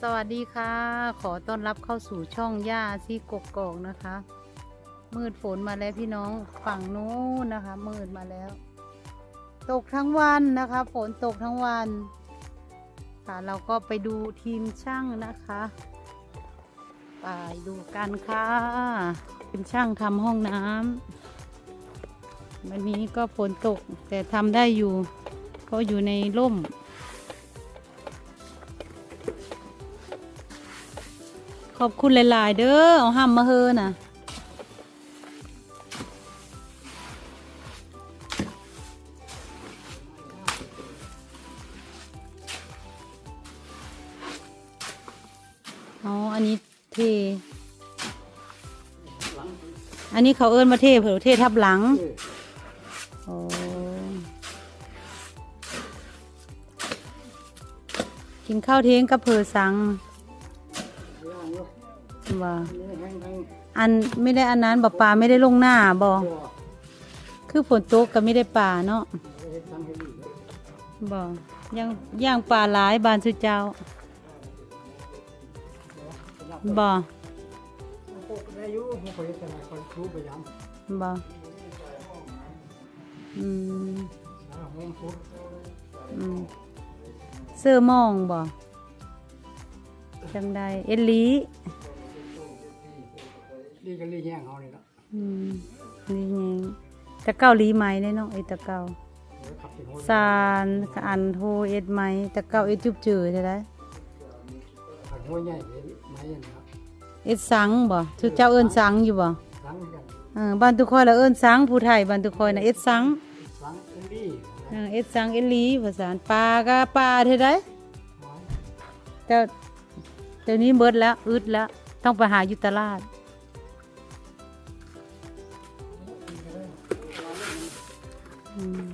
สวัสดีค่ะ ขอต้อนรับเข้าสู่ช่องย่าซี่กกอกนะคะ มืดฝนมาแล้วพี่น้องฝั่งนู้นนะคะ มืดมาแล้ว ตกทั้งวันนะคะ ฝนตกทั้งวัน ค่ะเราก็ไปดูทีมช่างนะคะไปดูกันค่ะเป็นช่างทำห้องน้ำวันนี้ก็ฝนตกแต่ทำได้อยู่เพราะอยู่ในร่ม อบคุณหลาย ๆ เด้อเอาห้ามมาเฮอน่ะอ๋ออันนี้เท อันนี้เขาเอิ้นมาเทเผื่อเททับหลังโอ้กินข้าวเที่ยงกับเพอสัง ว่อันไม่ได้อันนั้นบ่ปลาไม่ได้ลงหน้าบ่คือฝนตกก็ไม่ได้ป่าเนาะบ่ยังย่างปลาหลายบานสุเจ้าบ่ได้อบ่อืมอืมเสื้อมองบ่จังได้เอลี ลีดีก็รีแย่งเขาเลยละอืมลีแยงตะเก้าลีไหมได้เนาะไอ้ตะเก้าเดี๋ยวขับถึงโฮซานอันโทเอ็ดไหมตะเก้าเอ็ดจุบจือใช่ไหมขับหัวใหญ่ไม้ยังครับเอ็ดสังบ่ทุกเจ้าเอิ้นสังอยู่บ่สังกันเออบ้านทุกคอยละเอิ้นสังผู้ไทยบ้านทุกคอยน่ะเอ็ดสังสังเอ็นดี้เออเอ็ดสังเอ็ดลีภาษาปลาก็ปลาเท่าไดแต่เดี๋ยวนี้เบิดแล้วอึดแล้วต้องไปหาอยู่ตลาด อืม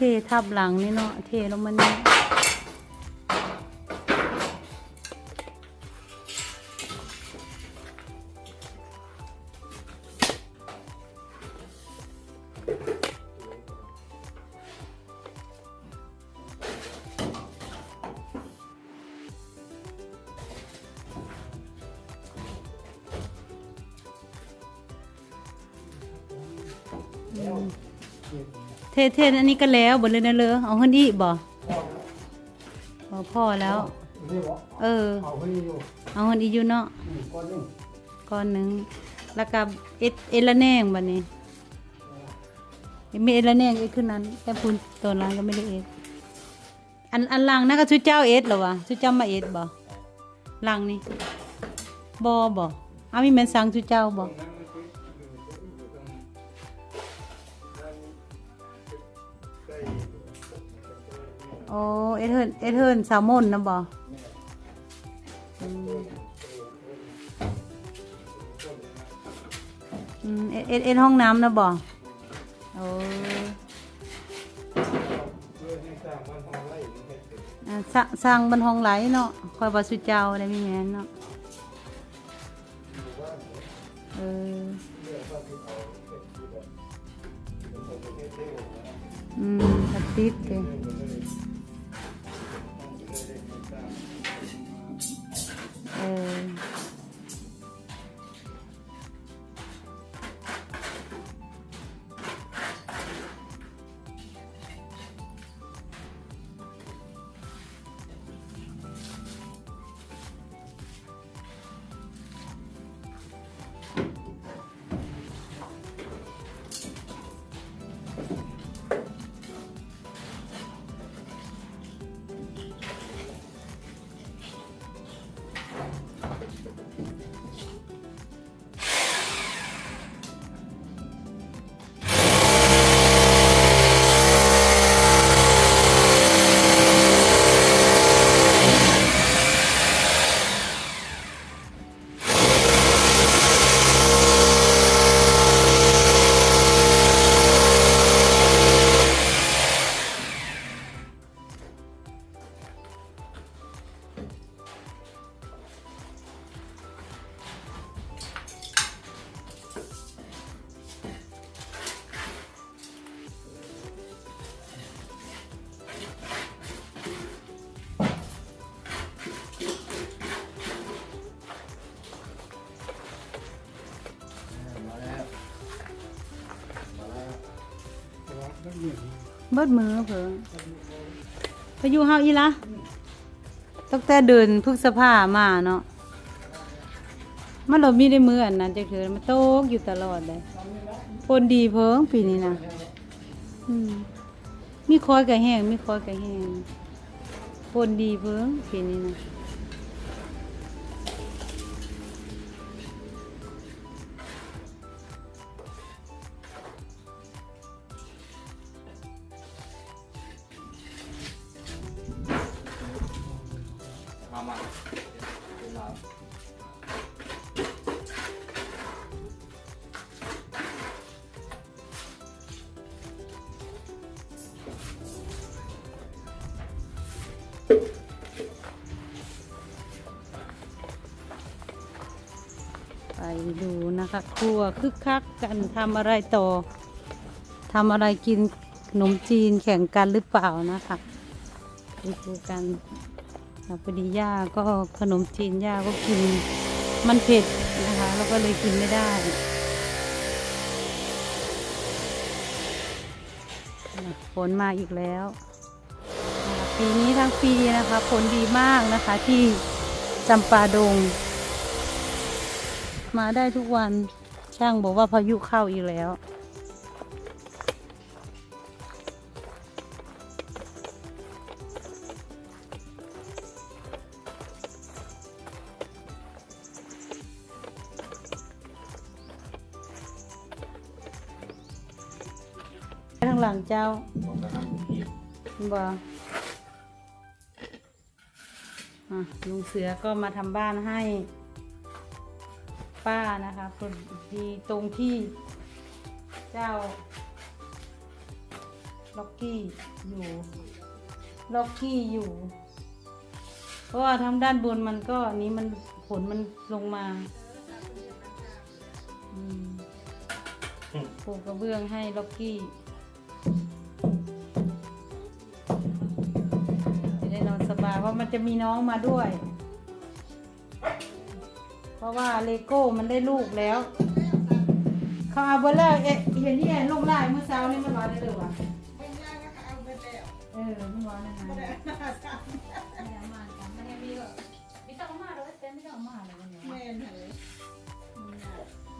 เททับหลังนี่เนาะเทลงมานี่ เทเทอันนี้ก็แล้วบนเลยนะเลยเอาขึ้นอีกบ่พอพ่อแล้ว เออ เอาคนนี้อยู่เอาขึ้นอีกอยู่เนาะก้อนนึงก้อนหนึ่งแล้วก็เอ็ดเอ็ดละแนงบัดนี้มีเอ็ดละแนงเอ็ดขึ้นนั้น แต่พูนตัวนั้นก็ไม่ได้เอ็ดอันอันลังนั่นก็ชุดเจ้าเอ็ดหรอวะชุดเจ้ามาเอ็ดบ่ลังนี่บ่บ่เอามีแมนสังชุดเจ้าบ่ โอ้เอ็ดเฮินเอ็ดเฮินแซลมอนนะบอเอ็ดเอ็ดเอห้องน้ำนะบ่โอ้สร้างสร้านห้องไหลเนาะคอยบาสุเจ้าได้มีแม่นเนาะเอออืมตัดติดเลย เเบิดมือเพิ่งพายุเฮาอีละตั้งแต่เดินพฤษภามาเนาะมันเรามีได้มืออันนั้นจะคือมันโต๊กอยู่ตลอดเลยฝนดีเพิ่งปีนี้นะมมีคอยกับแห้งมีคอยกับแห้งฝนดีเพิ่งปีนี้นะ ดูนะคะครัวคึกคักกันทำอะไรต่อทำอะไรกินขนมจีนแข่งกันหรือเปล่านะคะไปดูกันอะพอดีย่าก็ขนมจีนย่าก็กินมันเผ็ดนะคะแล้วก็เลยกินไม่ได้ฝนมาอีกแล้วปีนี้ทั้งปีนะคะฝนดีมากนะคะที่จำปาดง มาได้ทุกวันช่างบอกว่าพายุเข้าอีกแล้ว ข้างหลังเจ้าบ่อะลุงเสือก็มาทำบ้านให้ ป้านะคะคนดีตรงที่เจ้าล็อกกี้อยู่ล็อกกี้อยู่ เพราะว่าทางด้านบนมันก็อันนี้มันผลมันลงมาอืมปูกระเบื้องให้ล็อกกี้จะได้นอนสบายเพราะมันจะมีน้องมาด้วยเพ ราะว่าเลโก้มันได้ลูกแล้ว เขาเอาไปแล้วเอ๊ะเห็นที่ลูกไล่เมื่อเช้านี่มันว่าได้เลยวะเออมันว่าได้ไงไม่ได้มาจ้ะไม่ได้มาจ้ะไม่ได้มีหรอกไม่ต้องมาเลยแต่ไม่ต้องมาเลยวันนี้แม่นเหรอ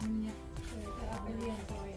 มันเนี่ยเออจะเอาไปเลี้ยงคอย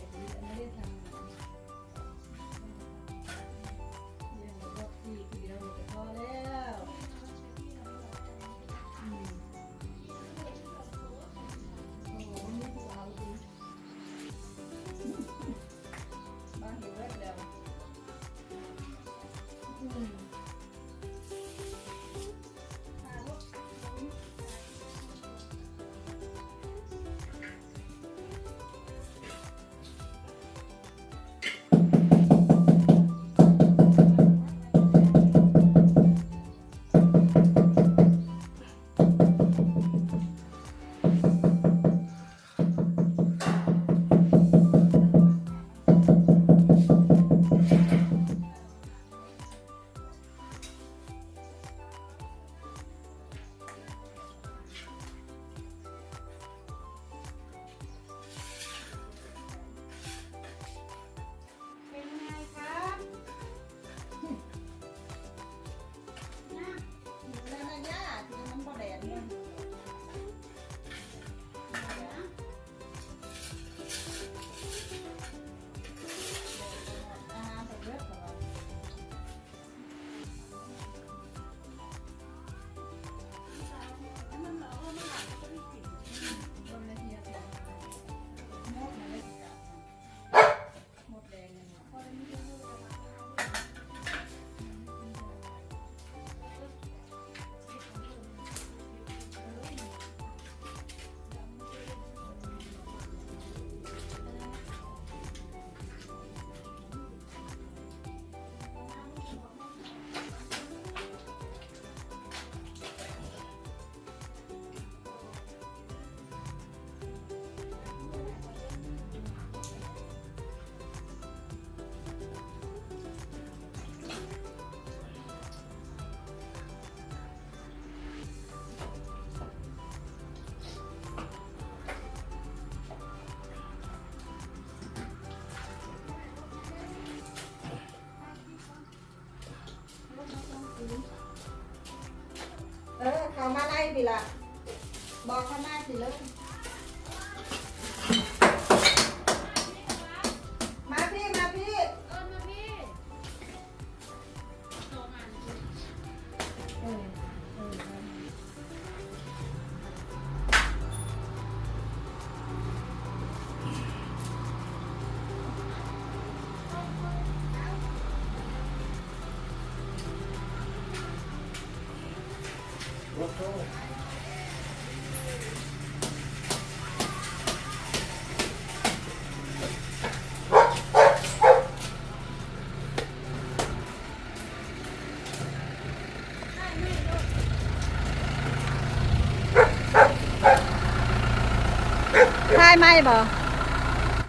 พี่ละบอกข้างหน้าสิเลิก hai may bờ.